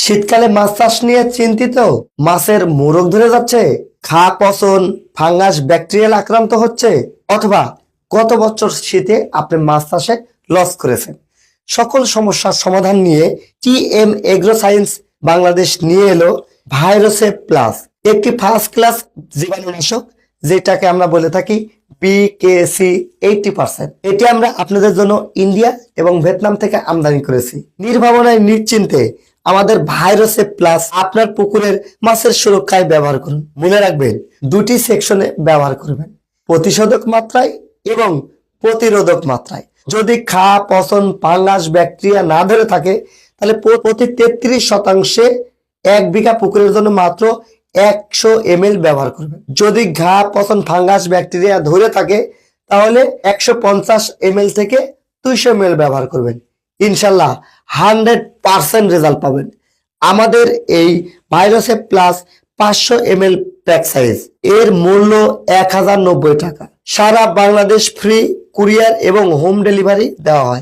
শীতকালে মাছ চাষ নিয়ে চিন্তিত। মাছের মোরগ ধরে যাচ্ছে। খা, পচন, ফাঙ্গাস, ব্যাকটেরিয়াল আক্রান্ত হচ্ছে। অথবা গত বছর শীতে আপনি মাছ চাষে লস করেছেন। সকল সমস্যার সমাধান নিয়ে T M agro science Bangladesh নিয়ে এলো ভাইরাসে প্লাস। একটি ফার্স্ট ক্লাস জীবাণুনাশক, যেটাকে আমরা বলে থাকি বিকেসি এইটি পার্সেন্ট। এটি আমরা আপনাদের জন্য ইন্ডিয়া এবং ভিয়েতনাম থেকে আমদানি করেছি। নির্ভাবনায়, নিশ্চিন্তে আমাদের ভাইরাসে প্লাস আপনার পুকুরের মাছের সুরক্ষায় ব্যবহার করুন। মনে রাখবেন, দুটি সেকশনে ব্যবহার করবেন। প্রতিষেধক মাত্রায় এবং প্রতিরোধক মাত্রায়। যদি খা, পচন ফাঙ্গাস ব্যাকটেরিয়া না ধরে থাকে, তাহলে প্রতি তেত্রিশ শতাংশে এক বিঘা পুকুরের জন্য মাত্র একশো এম ব্যবহার করবেন। যদি ঘা, পচন, ফাঙ্গাস, ব্যাকটেরিয়া ধরে থাকে, তাহলে একশো পঞ্চাশ এম থেকে দুইশো এম ব্যবহার করবেন। ইনশাল্লাহ হান্ড্রেড পারসেন্ট রেজাল্ট পাবেন। আমাদের এই ভাইরাসে প্লাস পাঁচশো এম এল প্যাক সাইজ। এর মূল্য এক হাজার নব্বই টাকা। সারা বাংলাদেশ ফ্রি, কুরিয়ার এবং হোম ডেলিভারি দেওয়া হয়।